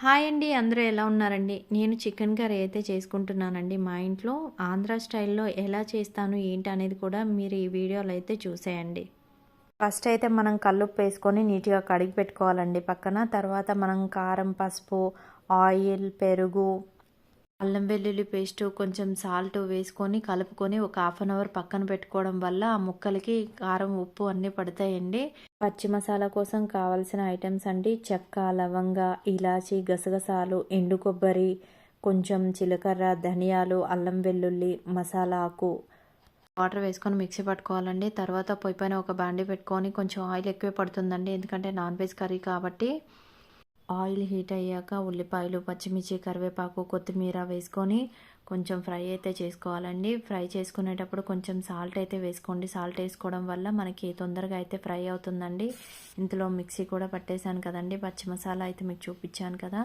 Hi అండి అందరూ ఎలా ఉన్నారండి? నేను చికెన్ కర్రీ అయితే చేసుకుంటున్నానండి. మా ఇంట్లో ఆంధ్ర స్టైల్లో ఎలా చేస్తాను ఏంటి అనేది కూడా మీరు ఈ వీడియోలో అయితే చూసేయండి. ఫస్ట్ అయితే మనం కల్లుప్పు వేసుకొని నీట్గా కడిగి పెట్టుకోవాలండి పక్కన. తర్వాత మనం కారం పసుపు ఆయిల్ పెరుగు అల్లం వెల్లుల్లి పేస్ట్ కొంచెం సాల్ట్ వేసుకొని కలుపుకొని ఒక హాఫ్ అన్ అవర్ పక్కన పెట్టుకోవడం వల్ల ఆ ముక్కలకి కారం ఉప్పు అన్నీ పడతాయండి. పచ్చి మసాలా కోసం కావలసిన ఐటమ్స్ అండి. చెక్క లవంగ ఇలాచి గసగసాలు ఎండు కొబ్బరి కొంచెం జీలకర్ర ధనియాలు అల్లం వెల్లుల్లి మసాలా ఆకు. వాటర్ వేసుకొని మిక్సీ పట్టుకోవాలండి. తర్వాత పొయ్యి పైన ఒక బాండీ పెట్టుకొని కొంచెం ఆయిల్ ఎక్కువే పడుతుందండి. ఎందుకంటే నాన్ వెజ్ కర్రీ కాబట్టి ఆయిల్ హీట్ అయ్యాక ఉల్లిపాయలు పచ్చిమిర్చి కరివేపాకు కొత్తిమీర వేసుకొని కొంచెం ఫ్రై అయితే చేసుకోవాలండి. ఫ్రై చేసుకునేటప్పుడు కొంచెం సాల్ట్ అయితే వేసుకోండి. సాల్ట్ వేసుకోవడం వల్ల మనకి తొందరగా అయితే ఫ్రై అవుతుందండి. ఇందులో మిక్సీ కూడా పట్టేశాను కదండి. పచ్చి మసాలా అయితే మీకు చూపించాను కదా.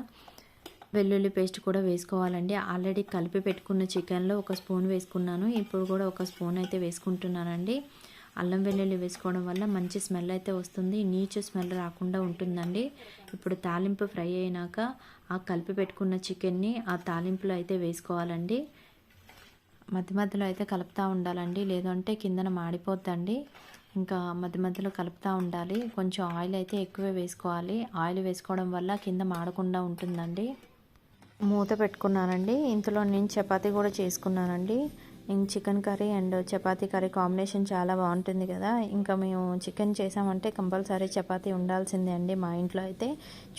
వెల్లుల్లి పేస్ట్ కూడా వేసుకోవాలండి. ఆల్రెడీ కలిపి పెట్టుకున్న చికెన్లో ఒక స్పూన్ వేసుకున్నాను. ఇప్పుడు కూడా ఒక స్పూన్ అయితే వేసుకుంటున్నానండి. అల్లం వెల్లుల్లి వేసుకోవడం వల్ల మంచి స్మెల్ అయితే వస్తుంది. నీచు స్మెల్ రాకుండా ఉంటుందండి. ఇప్పుడు తాలింపు ఫ్రై అయినాక ఆ కలిపి పెట్టుకున్న చికెన్ని ఆ తాలింపులో అయితే వేసుకోవాలండి. మధ్య మధ్యలో అయితే కలుపుతూ ఉండాలండి. లేదంటే కిందన మాడిపోద్దండి. ఇంకా మధ్య మధ్యలో కలుపుతూ ఉండాలి. కొంచెం ఆయిల్ అయితే ఎక్కువే వేసుకోవాలి. ఆయిల్ వేసుకోవడం వల్ల కింద మాడకుండా ఉంటుందండి. మూత పెట్టుకున్నానండి. ఇంతలో నేను చపాతీ కూడా చేసుకున్నానండి. ఇంక chicken curry and chapati curry combination చాలా బాగుంటుంది కదా. ఇంకా మేము చికెన్ చేసామంటే కంపల్సరీ చపాతీ ఉండాల్సిందే అండి మా ఇంట్లో అయితే.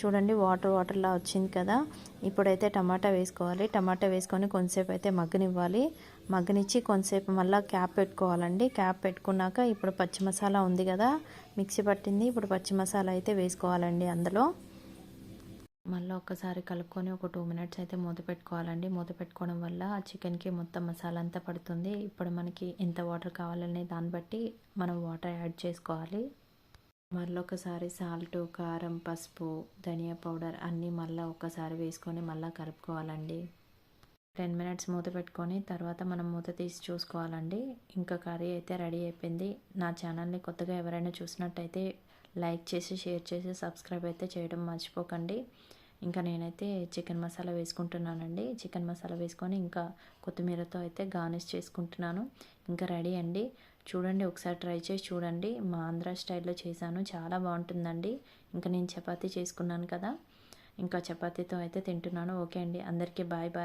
చూడండి వాటర్ వాటర్లా వచ్చింది కదా. ఇప్పుడైతే టమాటా వేసుకోవాలి. టమాటా వేసుకొని కొంతసేపు అయితే మగ్గనివ్వాలి. మగ్గనిచ్చి కొంతసేపు మళ్ళీ క్యాప్ పెట్టుకోవాలండి. క్యాప్ పెట్టుకున్నాక ఇప్పుడు పచ్చి మసాలా ఉంది కదా. మిక్సీ పట్టింది. ఇప్పుడు పచ్చి మసాలా అయితే వేసుకోవాలండి అందులో. మళ్ళీ ఒక్కసారి కలుపుకొని ఒక టూ మినిట్స్ అయితే మూత పెట్టుకోవాలండి. మూత పెట్టుకోవడం వల్ల ఆ చికెన్కి మొత్తం మసాలా అంతా పడుతుంది. ఇప్పుడు మనకి ఎంత వాటర్ కావాలనే దాన్ని బట్టి మనం వాటర్ యాడ్ చేసుకోవాలి. మళ్ళీ ఒకసారి సాల్ట్ కారం పసుపు ధనియా పౌడర్ అన్నీ మళ్ళీ ఒకసారి వేసుకొని మళ్ళీ కలుపుకోవాలండి. టెన్ మినిట్స్ మూత పెట్టుకొని తర్వాత మనం మూత తీసి చూసుకోవాలండి. ఇంకా కర్రీ అయితే రెడీ అయిపోయింది. నా ఛానల్ని కొత్తగా ఎవరైనా చూసినట్టయితే లైక్ చేసి షేర్ చేసి సబ్స్క్రైబ్ అయితే చేయడం మర్చిపోకండి. ఇంకా నేనైతే చికెన్ మసాలా వేసుకుంటున్నానండి. చికెన్ మసాలా వేసుకొని ఇంకా కొత్తిమీరతో అయితే గార్నిష్ చేసుకుంటున్నాను. ఇంకా రెడీ అండి. చూడండి ఒకసారి ట్రై చేసి చూడండి. మా ఆంధ్ర స్టైల్లో చేశాను. చాలా బాగుంటుందండి. ఇంకా నేను చపాతీ చేసుకున్నాను కదా. ఇంకా చపాతీతో అయితే తింటున్నాను. ఓకే అండి. అందరికీ బాయ్ బాయ్.